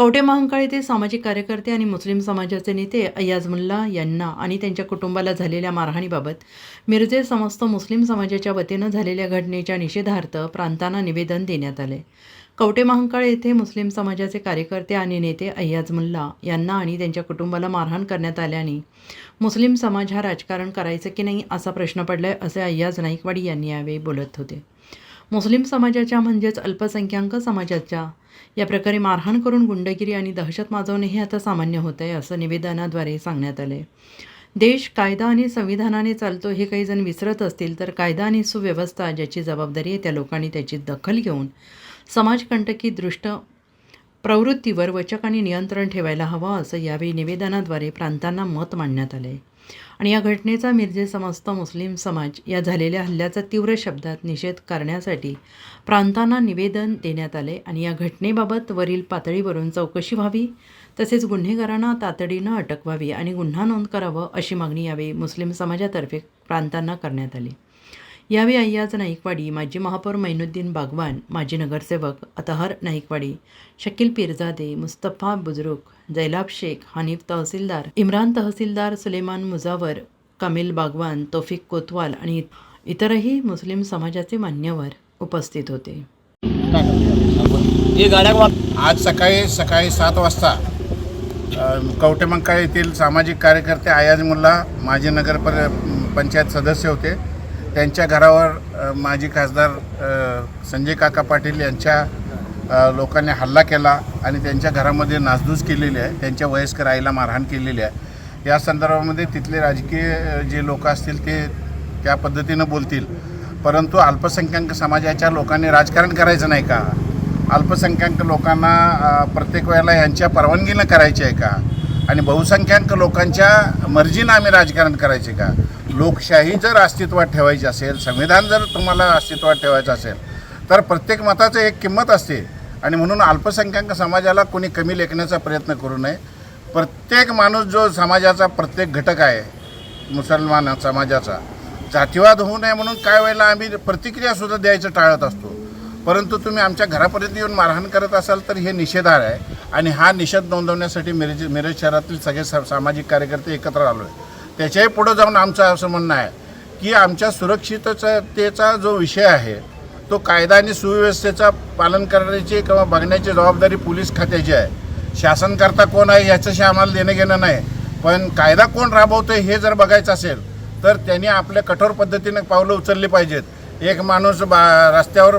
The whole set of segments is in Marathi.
कवटे महांकाळ येथे सामाजिक कार्यकर्ते आणि मुस्लिम समाजाचे नेते अय्याज मुल्ला यांना आणि त्यांच्या कुटुंबाला झालेल्या मारहाणीबाबत मिरजे समस्त मुस्लिम समाजाच्या वतीनं झालेल्या घटनेच्या निषेधार्थ प्रांतांना निवेदन देण्यात आले. कवटे महांकाळ येथे मुस्लिम समाजाचे कार्यकर्ते आणि नेते अय्याज मुल्ला यांना आणि त्यांच्या कुटुंबाला मारहाण करण्यात आल्याने मुस्लिम समाज हा राजकारण करायचं की नाही असा प्रश्न पडलाय असे अय्याज नाईकवाडी यांनी यावेळी बोलत होते. मुस्लिम समाजाच्या म्हणजेच अल्पसंख्याक समाजाच्या. या प्रकारे मारहाण करून गुंडगिरी आणि दहशत माजवणे हे आता सामान्य होत आहे असं निवेदनाद्वारे सांगण्यात आले. देश कायदा आणि संविधानाने चालतो हे काही जण विसरत असतील तर कायदा आणि सुव्यवस्था ज्याची जबाबदारी आहे त्या लोकांनी त्याची दखल घेऊन समाजकंटकी दृष्ट प्रवृत्तीवर वचक आणि नियंत्रण ठेवायला हवं असं यावेळी निवेदनाद्वारे प्रांतांना मत मांडण्यात आलं. आहे आणि या घटनेचा मिरजे समस्त मुस्लिम समाज या झालेल्या हल्ल्याचा तीव्र शब्दात निषेध करण्यासाठी प्रांतांना निवेदन देण्यात आले आणि या घटनेबाबत वरील पातळीवरून चौकशी व्हावी तसेच गुन्हेगारांना तातडीनं अटक व्हावी आणि गुन्हा नोंद करावं अशी मागणी यावेळी मुस्लिम समाजातर्फे प्रांतांना करण्यात आली. यावेळी अय्याज नाईकवाडी माजी महापौर मैनुद्दीन बागवान माजी नगरसेवक अतहर नाईकवाडी शकील पिरजादे मुस्तफा बुजुर्ग जैलाब शेख हनीफ तहसीलदार इम्रान तहसीलदार सुलेमान मुजावर कमिल बागवान तौफिक कोतवाल आणि इतरही मुस्लिम समाजाचे मान्यवर उपस्थित होते. हे आज सकाळी सकाळी सात वाजता कवटेमंका येथील सामाजिक कार्यकर्ते आयाज मुल्ला माजी नगर पर पंचायत सदस्य होते. त्यांच्या घरावर माजी खासदार संजय काका पाटील यांच्या लोकांनी हल्ला केला आणि त्यांच्या घरामध्ये नासधूस केलेली आहे. त्यांच्या वयस्कर आईला मारहाण केलेली आहे. या संदर्भामध्ये तिथले राजकीय जे लोक असतील ते त्या पद्धतीनं बोलतील. परंतु अल्पसंख्याक समाजाच्या लोकांनी राजकारण करायचं नाही का? अल्पसंख्याक लोकांना प्रत्येक वेळेला यांच्या परवानगीनं करायची आहे का? आणि बहुसंख्याक लोकांच्या मर्जीनं आम्ही राजकारण करायचे का? लोकशाही जर अस्तित्वात ठेवायची असेल संविधान जर तुम्हाला अस्तित्वात ठेवायचं असेल तर प्रत्येक मताचं एक किंमत असते. आणि म्हणून अल्पसंख्याक समाजाला कोणी कमी लेखण्याचा प्रयत्न करू नये. प्रत्येक माणूस जो समाजाचा प्रत्येक घटक आहे मुसलमान समाजाचा जातीवाद होऊ नये म्हणून काय वेळेला आम्ही प्रतिक्रियासुद्धा द्यायचं टाळत असतो. परंतु तुम्ही आमच्या घरापर्यंत येऊन मारहाण करत असाल तर हे निषेधार आहे. आणि हा निषेध नोंदवण्यासाठी मिरज मिरज शहरातील सगळे सा सामाजिक कार्यकर्ते एकत्र आलो आहे. त्याच्याही पुढं जाऊन आमचं असं म्हणणं आहे की आमच्या सुरक्षिततेचा जो विषय आहे तो कायदा आणि सुव्यवस्थेचा पालन करण्याची किंवा बघण्याची जबाबदारी पोलीस खात्याची आहे. शासनकर्ता कोण आहे याच्याशी आम्हाला देणं घेणं नाही. पण कायदा कोण राबवतोय हे जर बघायचं असेल तर त्यांनी आपल्या कठोर पद्धतीनं पावलं उचलली पाहिजेत. एक माणूस बा रस्त्यावर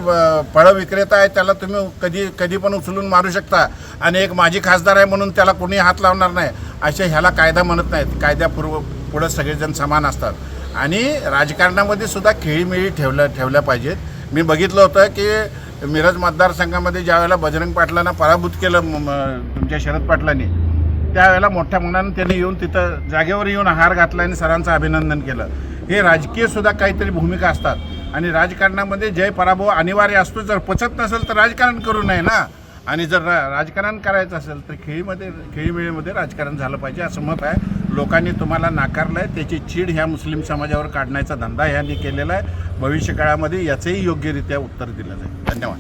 फळं विक्रेता आहे त्याला तुम्ही कधी कधी पण उचलून मारू शकता. आणि एक माजी खासदार आहे म्हणून त्याला कोणी हात लावणार नाही. असे ह्याला कायदा म्हणत नाहीत. कायद्यापूर्व पुढं सगळेजण समान असतात. आणि राजकारणामध्ये सुद्धा खेळीमेळी ठेवल्या ठेवल्या पाहिजेत. मी बघितलं होतं की मिरज मतदारसंघामध्ये ज्यावेळेला बजरंग पाटलांना पराभूत केलं म- तुमच्या शरद पाटलांनी त्यावेळेला मोठ्या मनानं त्यांनी येऊन तिथं जागेवर येऊन हार घातला आणि सरांचं अभिनंदन केलं. हे राजकीय सुद्धा काहीतरी भूमिका असतात. आणि राजकारणामध्ये जय पराभव अनिवार्य असतो. जर पचत नसेल तर राजकारण करू नये ना. आणि जर रा राजकारण करायचं असेल तर खेळीमध्ये खेळीमेळीमध्ये राजकारण झालं पाहिजे असं मत आहे. लोकांनी तुम्हाला नाकारलं आहे त्याची चीड ह्या मुस्लिम समाजावर काढण्याचा धंदा ह्यांनी केलेला आहे. भविष्यकाळामध्ये याचंही योग्यरित्या उत्तर दिलं जाईल. धन्यवाद.